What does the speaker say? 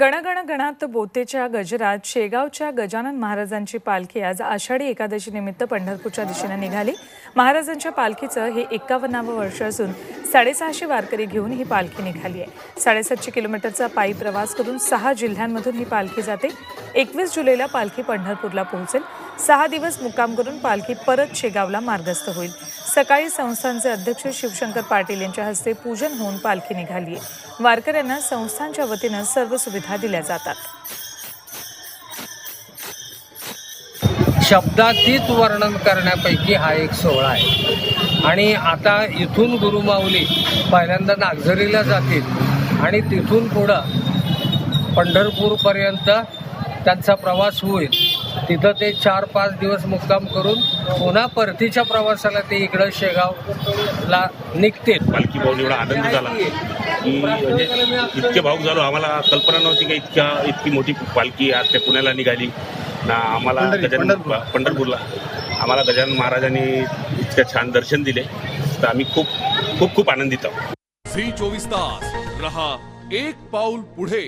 गणगण गणात बोतेच्या गजरात शेगावच्या गजानन महाराजांची पालखी आज आषाढी एकादशी निमित्त पंढरपूरच्या दिशेने निघाली. महाराजांच्या पालखीचं हे एकावन्नावं वर्ष असून साडेसहाशे वारकरी घेऊन ही पालखी निघाली आहे. साडेसातशे किलोमीटरचा पायी प्रवास करून सहा जिल्ह्यांमधून ही पालखी जाते. एकवीस जुलैला पालखी पंढरपूरला पोहोचेल. सहा दिवस मुक्काम करून पालखी परत शेगावला मार्गस्थ होईल. सकाळी संस्थानचे अध्यक्ष शिवशंकर पाटील यांच्या हस्ते पूजन होऊन पालखी निघाली आहे. वारकऱ्यांना संस्थांच्या वतीनं सर्व सुविधा दिल्या जातात. शब्दातीत वर्णन करण्यापैकी हा एक सोहळा आहे. आणि आता इथून गुरुमाऊली पहिल्यांदा नागझरीला जातील आणि तिथून पुढं पंढरपूरपर्यंत त्यांचा प्रवास होईल. तिथं ते चार पाच दिवस मुक्काम करून पुन्हा परतीच्या प्रवासाला ते इकडं शेगावला निघतील. पालखी पाहून एवढा आनंद झाला. की म्हणजे इतके भाऊक झालो आम्हाला कल्पना नव्हती की इतक्या इतकी मोठी पालखी आज त्या पुण्याला निघाली. ना आम्हाला गजानन पंढरपूरला. आम्हाला गजानन महाराजांनी इतकं छान दर्शन दिले. तर आम्ही खूप खूप खूप आनंदित आहोत. झी चोवीस तास रहा एक पाऊल पुढे.